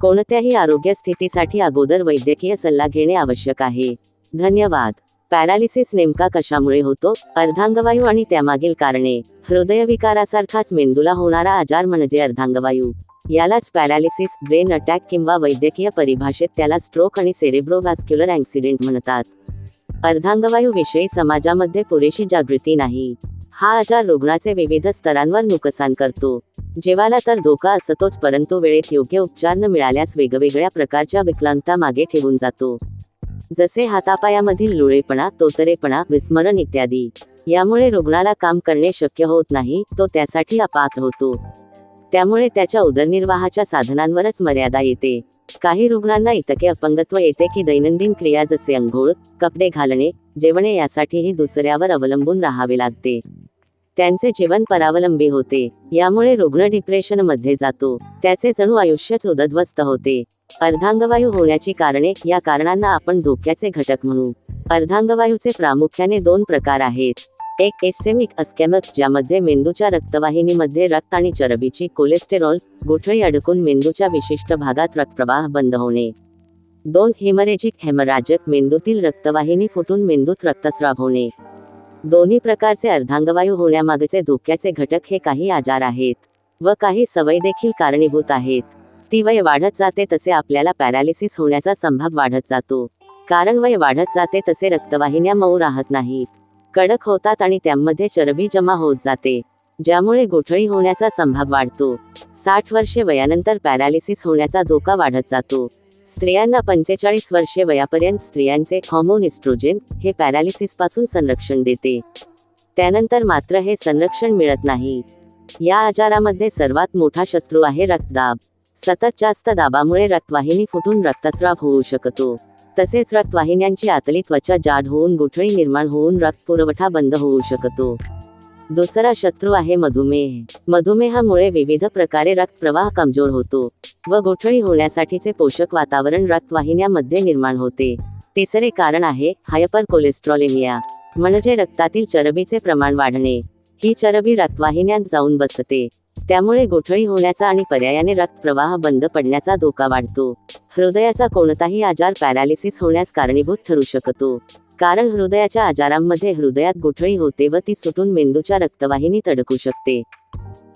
कोणत्याही आरोग्य स्थितीसाठी अगोदर वैद्यकीय सल्ला घेणे आवश्यक आहे. धन्यवाद. पॅरालिसिस नेमका कशामुळे होतो? अर्धांगवायू आणि त्यामागील कारणे. हृदयविकारासारखाच मेंदूला होणारा आजार म्हणजे अर्धांगवायू. यालाच पॅरालिसिस ब्रेन अटॅक किंवा वैद्यकीय परिभाषेत त्याला स्ट्रोक आणि सेरेब्रोव्हॅस्क्युलर ॲक्सिडेंट म्हणतात. अर्धांगवायू विषयी समाजामध्ये पुरेशी जागृती नाही. हा आजार रुग्णाचे विविध स्तरांवर नुकसान करतो. जेवाला तर धोका असतोच परंतु वेळेत योग्य उपचार न मिळाल्यास वेगवेगळ्या प्रकारच्या विकलांगता मागे ठेवून जातो. जसे हातापायामधील लुळेपणा तोतरेपणा विस्मरण इत्यादी. यामुळे रुग्णाला काम करणे शक्य होत नाही तो त्यासाठी अपात्र होतो. त्यामुळे त्याच्या उदरनिर्वाहाच्या साधनांवरच मर्यादा येते. काही रुग्णांना इतके अपंगत्व येते की दैनंदिन क्रिया जसे अंघोळ कपडे घालणे जेवणे यासाठीही दुसऱ्यावर अवलंबून राहावे लागते. त्यांचे जीवन परावलंबी होते. यामुळे रुग्ण डिप्रेशनमध्ये जातो. त्याचे जणू आयुष्यच उदध्वस्त होते. अर्धांगवायू होण्याची कारणे या कारणांना आपण धोक्याचे घटक म्हणू. अर्धांगवायूचे प्रामुख्याने दोन प्रकार आहेत. एक एस्टेमिक अस्कॅमक ज्यामध्ये मेंदूच्या रक्तवाहिनीमध्ये रक्त आणि चरबीची कोलेस्टेरॉल गुठळी अडकून मेंदूच्या विशिष्ट भागात रक्तप्रवाह बंद होणे. दोन हेमरेजिक हेमराजक मेंदूतील रक्तवाहिनी फुटून मेंदूत रक्तस्राव होणे. दोन्ही प्रकारचे अर्धांगवायू होण्यामागचे धोक्याचे घटक हे काही आजार आहेत व काही सवय देखील कारणीभूत आहेत. ती वय वाढत जाते तसे आपल्याला पॅरालिसिस होण्याचा संभव वाढत जातो. कारण वय वाढत जाते तसे रक्तवाहिन्या मऊ राहत नाहीत. कडक होतात आणि त्यामध्ये चरबी जमा होत जाते ज्यामुळे गोठळी होण्याचा संभव वाढतो. साठ वर्षे वयानंतर पॅरालिसिस होण्याचा धोका वाढत जातो. स्त्रियांना पंचेचाळीस वर्षे वयापर्यंत स्त्रियांचे हॉर्मोन इस्ट्रोजेन हे पॅरालिसिसपासून संरक्षण देते. त्यानंतर मात्र हे संरक्षण मिळत नाही. या आजारामध्ये सर्वात मोठा शत्रू आहे रक्तदाब. सतत जास्त दाबामुळे रक्तवाहिनी फुटून रक्तस्राव होऊ शकतो. तसेच रक्तवाहिन्यांची आतली त्वचा जाड होऊन गुठळी निर्माण होऊन रक्तपुरवठा बंद होऊ शकतो. दुसरा शत्रू आहे मधुमेह. मधुमेहामुळे विविध प्रकारे रक्तप्रवाह कमजोर होतो व गोठळी होण्यासाठीचे पोषक वातावरण रक्तवाहिन्यामध्ये निर्माण होते. तिसरे कारण आहे हायपर कोलेस्ट्रॉलेमिया म्हणजे रक्तातील चरबीचे प्रमाण वाढणे. ही चरबी रक्तवाहिन्यात जाऊन बसते. त्यामुळे गोठळी होण्याचा आणि पर्यायाने रक्तप्रवाह बंद पडण्याचा धोका वाढतो. हृदयाचा कोणताही आजार पॅरालिसिस होण्यास कारणीभूत ठरू शकतो. कारण हृदयाच्या आजारांमध्ये हृदयात गुठळी होते व ती सुटून मेंदूच्या रक्तवाहिनीत अडकू शकते.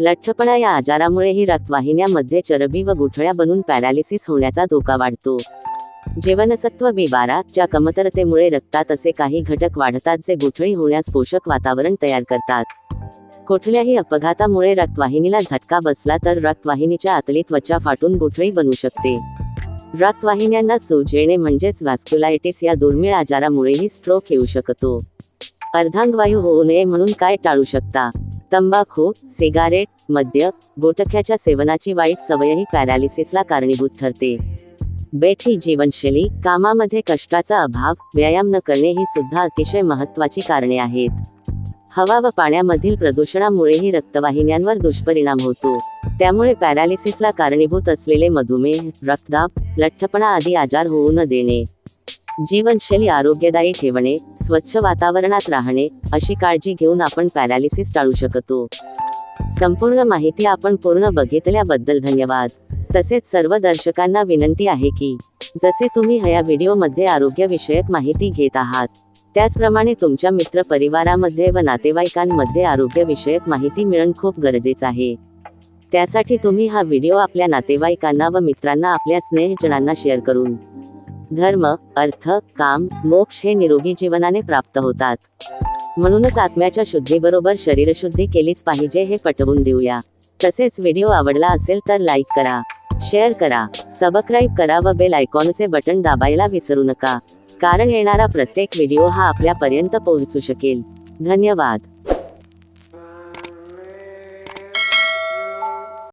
लठ्ठपणा या आजारामुळे ही रक्तवाहिन्यामध्ये चरबी व गुठळ्या बनून पॅरालिसिस होण्याचा धोका वाढतो. जीवनसत्व बी बारा च्या कमतरतेमुळे रक्तात असे काही घटक वाढतात जे गुठळी होण्यास पोषक वातावरण तयार करतात. कुठल्याही अपघातामुळे रक्तवाहिनीला झटका बसला तर रक्तवाहिनीच्या आतली त्वचा फाटून गुठळी बनू शकते. रक्तवाहिन्यांना सूज म्हणजेच व्हॅस्क्युलायटिस या दुर्मिळ आजारामुळेही स्ट्रोक येऊ शकतो. अर्धांगवायू होऊ नये म्हणून काय टाळू शकता? तंबाखू सिगारेट मद्य गोटख्याच्या सेवनाची वाईट सवयही पॅरालिसिसला कारणीभूत ठरते. बेठी जीवनशैली कामामध्ये कष्टाचा अभाव व्यायाम न करणे ही सुद्धा अतिशय महत्वाची कारणे आहेत. हवा व पाण्यामधील प्रदूषणामुळेही रक्तवाहिन्यांवर दुष्परिणाम होतो. त्यामुळे पॅरालिसिसला कारणीभूत असलेले मधुमेह रक्तदाब लठ्ठपणा आदी आजार होऊ न देणे. जीवनशैली आरोग्यदायी ठेवणे स्वच्छ वातावरणात राहणे अशी काळजी घेऊन आपण पॅरालिसिस टाळू शकतो. संपूर्ण माहिती आपण पूर्ण बघितल्याबद्दल धन्यवाद. तसेच सर्व दर्शकांना विनंती आहे की जसे तुम्ही ह्या व्हिडिओमध्ये आरोग्यविषयक माहिती घेत आहात त्याचप्रमाणे तुमच्या मित्र परिवारामध्ये व नातेवाईकांमध्ये आरोग्यविषयक माहिती मिळणं खूप गरजेचं आहे. त्यासाठी तुम्ही हा व्हिडिओ आपल्या नातेवाईकांना व मित्रांना आपल्या स्नेहजनांना शेअर करून. धर्म अर्थ काम मोक्ष हे निरोगी जीवनाने प्राप्त होतात. म्हणूनच आत्म्याच्या शुद्धीबरोबर शरीरशुद्धी केलीच पाहिजे हे पटवून देऊया. तसेच व्हिडिओ आवडला असेल तर लाईक करा शेअर करा सबस्क्राईब करा व बेल आयकॉनचे बटन दाबायला विसरू नका. कारण येणारा प्रत्येक व्हिडिओ हा आपल्यापर्यंत पोहोचू शकेल. धन्यवाद.